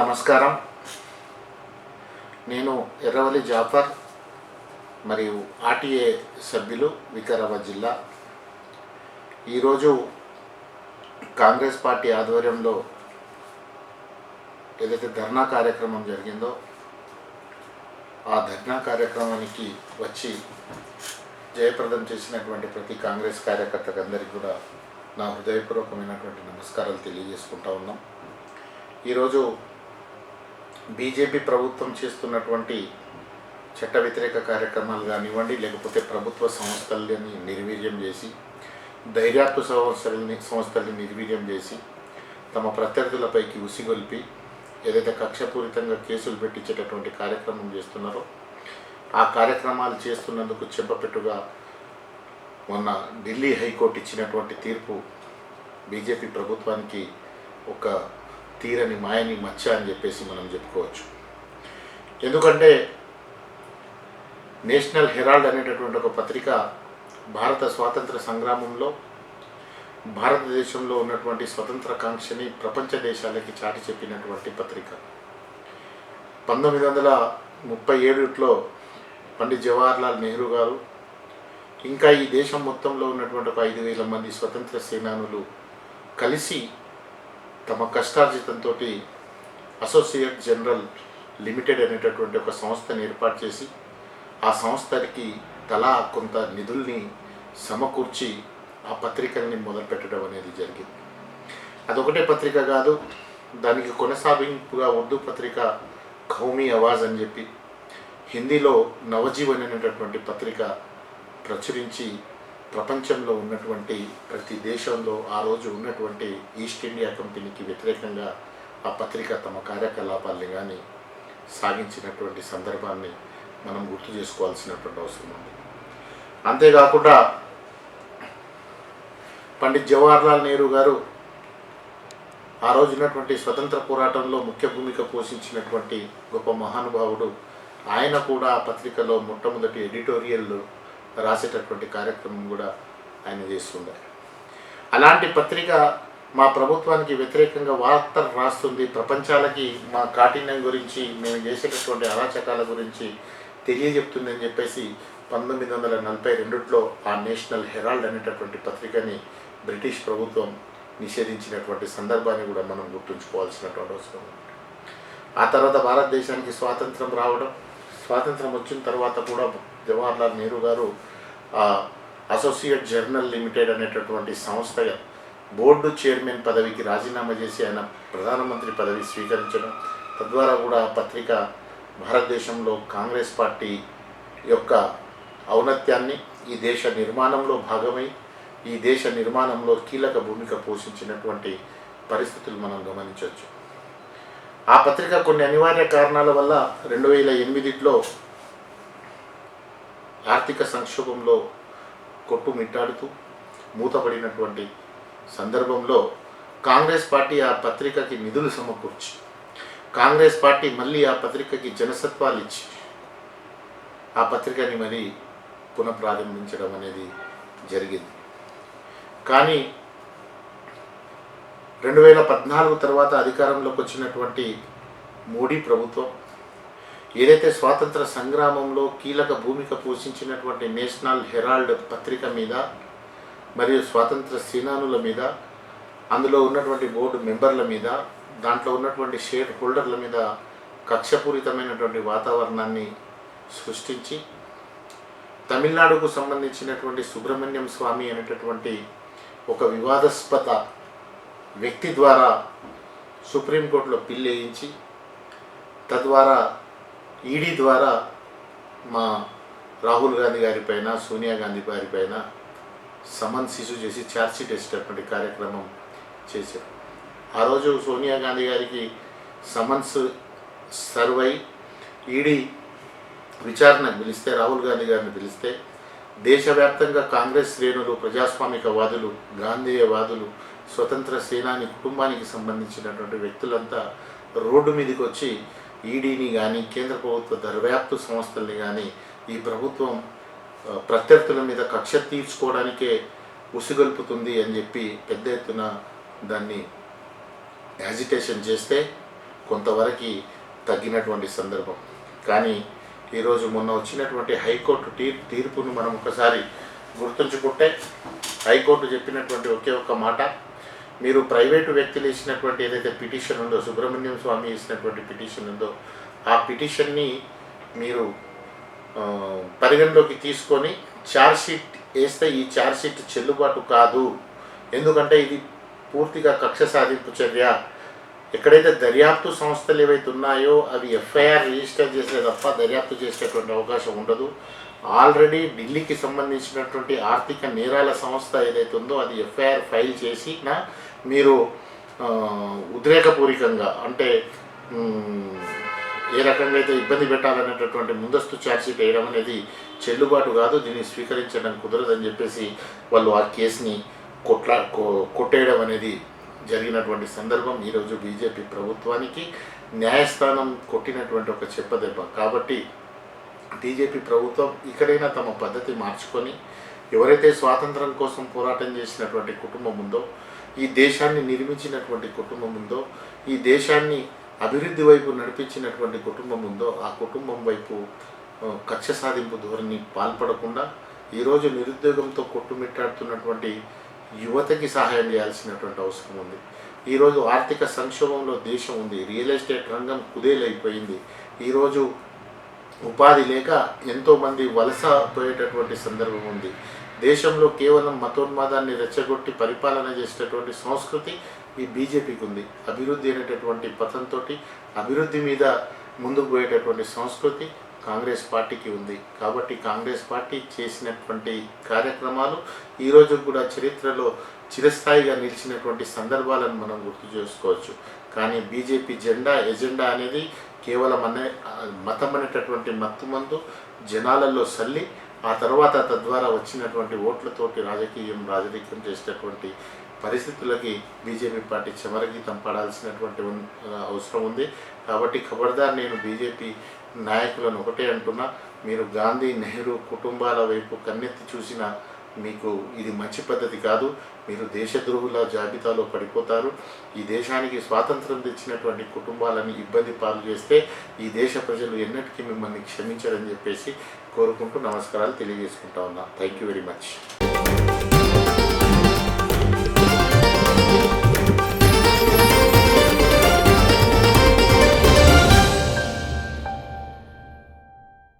నమస్కారం. నేను ఎర్రవల్లి జాఫర్ మరియు ఆర్టీఏ సభ్యులు వికారాబాద్ జిల్లా. ఈరోజు కాంగ్రెస్ పార్టీ ఆధ్వర్యంలో ఏదైతే ధర్నా కార్యక్రమం జరిగిందో ఆ ధర్నా కార్యక్రమానికి వచ్చి జయప్రదం చేసినటువంటి ప్రతి కాంగ్రెస్ కార్యకర్తకు అందరికీ కూడా నా హృదయపూర్వకమైనటువంటి నమస్కారాలు తెలియజేసుకుంటా ఉన్నాం. ఈరోజు బీజేపీ ప్రభుత్వం చేస్తున్నటువంటి చట్ట వ్యతిరేక కార్యక్రమాలు కానివ్వండి లేకపోతే ప్రభుత్వ సంస్థలని నిర్వీర్యం చేసి ధైర్యాత్మ సంస్థల్ని సంస్థల్ని నిర్వీర్యం చేసి తమ ప్రత్యర్థులపైకి ఉసిగొల్పి ఏదైతే కక్షపూరితంగా కేసులు పెట్టించేటటువంటి కార్యక్రమం చేస్తున్నారో ఆ కార్యక్రమాలు చేస్తున్నందుకు చెప్పపెట్టుగా మొన్న ఢిల్లీ హైకోర్టు ఇచ్చినటువంటి తీర్పు బీజేపీ ప్రభుత్వానికి ఒక తీరని మాయని మచ్చ అని చెప్పేసి మనం చెప్పుకోవచ్చు. ఎందుకంటే నేషనల్ హెరాల్డ్ అనేటటువంటి ఒక పత్రిక భారత స్వాతంత్ర సంగ్రామంలో భారతదేశంలో ఉన్నటువంటి స్వతంత్ర కాంక్షని ప్రపంచ దేశాలకి చాటి చెప్పినటువంటి పత్రిక. పంతొమ్మిది వందల ముప్పై ఏడులో పండిత్ జవహర్లాల్ నెహ్రూ గారు ఇంకా ఈ దేశం మొత్తంలో ఉన్నటువంటి ఒక ఐదు వేల మంది స్వతంత్ర సేనానులు కలిసి తమ కష్టార్జితంతో అసోసియేట్ జనరల్ లిమిటెడ్ అనేటటువంటి ఒక సంస్థని ఏర్పాటు చేసి ఆ సంస్థకి తలా కొంత నిధుల్ని సమకూర్చి ఆ పత్రికల్ని మొదలుపెట్టడం అనేది జరిగింది. అదొకటే పత్రిక కాదు దానికి కొనసాగింపుగా ఉర్దూ పత్రిక ఖౌమీ అవాజ్ అని చెప్పి హిందీలో నవజీవన్ అనేటటువంటి పత్రిక ప్రచురించి ప్రపంచంలో ఉన్నటువంటి ప్రతి దేశంలో ఆ రోజు ఉన్నటువంటి ఈస్ట్ ఇండియా కంపెనీకి వ్యతిరేకంగా ఆ పత్రిక తమ కార్యకలాపాల్ని కానీ సాగించినటువంటి సందర్భాన్ని మనం గుర్తు చేసుకోవాల్సినటువంటి అవసరం ఉంది. అంతేకాకుండా పండిత్ జవహర్లాల్ నెహ్రూ గారు ఆ రోజు ఉన్నటువంటి స్వతంత్ర పోరాటంలో ముఖ్య భూమిక పోషించినటువంటి గొప్ప మహానుభావుడు. ఆయన కూడా ఆ పత్రికలో మొట్టమొదటి ఎడిటోరియల్ రాసేటటువంటి కార్యక్రమం కూడా ఆయన చేస్తుండే. అలాంటి పత్రిక మా ప్రభుత్వానికి వ్యతిరేకంగా వార్తలు రాస్తుంది. ప్రపంచాలకి మా కాఠిన్యం గురించి మేము చేసేటటువంటి అరాచకాల గురించి తెలియజెప్తుందని చెప్పేసి పంతొమ్మిది వందల నలభై రెండులో ఆ నేషనల్ హెరాల్డ్ అనేటటువంటి పత్రికని బ్రిటిష్ ప్రభుత్వం నిషేధించినటువంటి సందర్భాన్ని కూడా మనం గుర్తుంచుకోవాల్సినటువంటి అవసరం ఉంది. ఆ తర్వాత భారతదేశానికి స్వాతంత్రం రావడం స్వాతంత్రం వచ్చిన తర్వాత కూడా జవహర్లాల్ నెహ్రూ గారు అసోసియేట్ జర్నల్ లిమిటెడ్ అనేటటువంటి సంస్థ బోర్డు చైర్మన్ పదవికి రాజీనామా చేసి ఆయన ప్రధానమంత్రి పదవి స్వీకరించడం తద్వారా కూడా పత్రిక భారతదేశంలో కాంగ్రెస్ పార్టీ యొక్క ఔన్నత్యాన్ని ఈ దేశ నిర్మాణంలో భాగమై ఈ దేశ నిర్మాణంలో కీలక భూమిక పోషించినటువంటి పరిస్థితులు మనం గమనించవచ్చు. ఆ పత్రిక కొన్ని అనివార్య కారణాల వల్ల రెండు వేల ఎనిమిదిలో ఆర్థిక సంక్షోభంలో కొట్టుమిట్టాడుతూ మూతపడినటువంటి సందర్భంలో కాంగ్రెస్ పార్టీ ఆ పత్రికకి నిధులు సమకూర్చి కాంగ్రెస్ పార్టీ మళ్ళీ ఆ పత్రికకి జనసత్వాలు ఇచ్చి ఆ పత్రికని మరి పునఃప్రారంభించడం అనేది జరిగింది. కానీ రెండు వేల పద్నాలుగు తర్వాత అధికారంలోకి వచ్చినటువంటి మోడీ ప్రభుత్వం ఏదైతే స్వాతంత్ర సంగ్రామంలో కీలక భూమిక పోషించినటువంటి నేషనల్ హెరాల్డ్ పత్రిక మీద మరియు స్వాతంత్ర సేనానుల మీద అందులో ఉన్నటువంటి బోర్డు మెంబర్ల మీద దాంట్లో ఉన్నటువంటి షేర్ హోల్డర్ల మీద కక్షపూరితమైనటువంటి వాతావరణాన్ని సృష్టించి తమిళనాడుకు సంబంధించినటువంటి సుబ్రహ్మణ్యం స్వామి అనేటటువంటి ఒక వివాదాస్పద వ్యక్తి ద్వారా సుప్రీంకోర్టులో పిల్లేయించి తద్వారా ఈడీ ద్వారా మా రాహుల్ గాంధీ గారిపైన సోనియా గాంధీ గారిపైన సమన్స్ ఇష్యూ చేసి ఛార్జ్షీట్ వేసేటటువంటి కార్యక్రమం చేశారు. ఆ రోజు సోనియా గాంధీ గారికి సమన్స్ సర్వ్ అయి ఈడీ విచారణ పిలిస్తే రాహుల్ గాంధీ గారిని పిలిస్తే దేశవ్యాప్తంగా కాంగ్రెస్ శ్రేణులు ప్రజాస్వామికవాదులు గాంధీయవాదులు స్వతంత్ర సేనాని కుటుంబానికి సంబంధించినటువంటి వ్యక్తులంతా రోడ్డు మీదకి వచ్చి ఈడీని కానీ కేంద్ర ప్రభుత్వ దర్యాప్తు సంస్థల్ని కానీ ఈ ప్రభుత్వం ప్రత్యర్థుల మీద కక్ష తీర్చుకోవడానికే ఉసిగొల్పుతుంది అని చెప్పి పెద్ద ఎత్తున దాన్ని యాజిటేషన్ చేస్తే కొంతవరకు తగ్గినటువంటి సందర్భం. కానీ ఈరోజు మొన్న వచ్చినటువంటి హైకోర్టు తీర్ తీర్పును మనం ఒకసారి గుర్తుంచుకుంటే హైకోర్టు చెప్పినటువంటి ఒకే ఒక్క మాట మీరు ప్రైవేటు వ్యక్తులు ఇచ్చినటువంటి ఏదైతే పిటిషన్ ఉందో సుబ్రహ్మణ్యం స్వామి ఇచ్చినటువంటి పిటిషన్ ఉందో ఆ పిటిషన్ని మీరు పరిగణలోకి తీసుకొని ఛార్జ్షీట్ వేస్తే ఈ ఛార్జ్షీట్ చెల్లుబాటు కాదు. ఎందుకంటే ఇది పూర్తిగా కక్ష సాధింపు చర్య. ఎక్కడైతే దర్యాప్తు సంస్థలు ఏవైతే ఉన్నాయో అవి ఎఫ్ఐఆర్ రిజిస్టర్ చేసే తప్ప దర్యాప్తు చేసేటువంటి అవకాశం ఉండదు. ఆల్రెడీ ఢిల్లీకి సంబంధించినటువంటి ఆర్థిక నేరాల సంస్థ ఏదైతే ఉందో అది ఎఫ్ఐఆర్ ఫైల్ చేసిన మీరు ఉద్రేకపూరికంగా అంటే ఏ రకంగా అయితే ఇబ్బంది పెట్టాలనేటటువంటి ముందస్తు ఛార్జ్షీట్ వేయడం అనేది చెల్లుబాటు కాదు దీన్ని స్వీకరించడం కుదరదని చెప్పేసి వాళ్ళు ఆ కేసుని కొట్లా కొట్టేయడం అనేది జరిగినటువంటి సందర్భం. ఈరోజు బీజేపీ ప్రభుత్వానికి న్యాయస్థానం కొట్టినటువంటి ఒక చెప్పదెబ్బ. కాబట్టి బీజేపీ ప్రభుత్వం ఇక్కడైనా తమ పద్ధతి మార్చుకొని ఎవరైతే స్వాతంత్రం కోసం పోరాటం చేసినటువంటి కుటుంబం ఉందో ఈ దేశాన్ని నిర్మించినటువంటి కుటుంబం ఉందో ఈ దేశాన్ని అభివృద్ధి వైపు నడిపించినటువంటి కుటుంబం ఉందో ఆ కుటుంబం వైపు కక్ష సాధింపు ధోరణి పాల్పడకుండా ఈరోజు నిరుద్యోగంతో కొట్టుమిట్టాడుతున్నటువంటి యువతకి సహాయం చేయాల్సినటువంటి అవసరం ఉంది. ఈరోజు ఆర్థిక సంక్షోభంలో దేశం ఉంది. రియల్ ఎస్టేట్ రంగం కుదేలైపోయింది. ఈరోజు ఉపాధి లేక ఎంతోమంది వలస పోయేటటువంటి సందర్భం ఉంది. దేశంలో కేవలం మతోన్మాదాన్ని రెచ్చగొట్టి పరిపాలన చేసేటటువంటి సంస్కృతి ఈ బీజేపీకి ఉంది అభివృద్ధి అనేటటువంటి పథంతో అభివృద్ధి మీద ముందుకు పోయేటటువంటి సంస్కృతి కాంగ్రెస్ పార్టీకి ఉంది. కాబట్టి కాంగ్రెస్ పార్టీ చేసినటువంటి కార్యక్రమాలు ఈరోజు కూడా చరిత్రలో చిరస్థాయిగా నిలిచినటువంటి సందర్భాలను మనం గుర్తు చేసుకోవచ్చు. కానీ బీజేపీ జెండా ఎజెండా అనేది కేవలం అనే మతం అనేటటువంటి మత్తు మందు జనాలలో సల్లి ఆ తర్వాత తద్వారా వచ్చినటువంటి ఓట్లతోటి రాజకీయం రాజకీయం చేసేటటువంటి పరిస్థితులకి బీజేపీ పార్టీ చమరగీతం పడాల్సినటువంటి అవసరం ఉంది. కాబట్టి ఖబర్దార్ నేను బీజేపీ నాయకులను ఒకటే అంటున్నా. మీరు గాంధీ నెహ్రూ కుటుంబాల వైపు కన్నెత్తి చూసిన మీకు ఇది మంచి పద్ధతి కాదు. మీరు దేశద్రోహుల జాబితాలో పడిపోతారు. ఈ దేశానికి స్వాతంత్రం తెచ్చినటువంటి కుటుంబాలని ఇబ్బంది పాలు చేస్తే ఈ దేశ ప్రజలు ఎన్నటికీ మిమ్మల్ని క్షమించరని చెప్పేసి కోరుకుంటూ నమస్కారాలు తెలియజేసుకుంటా ఉన్నా. Thank you very much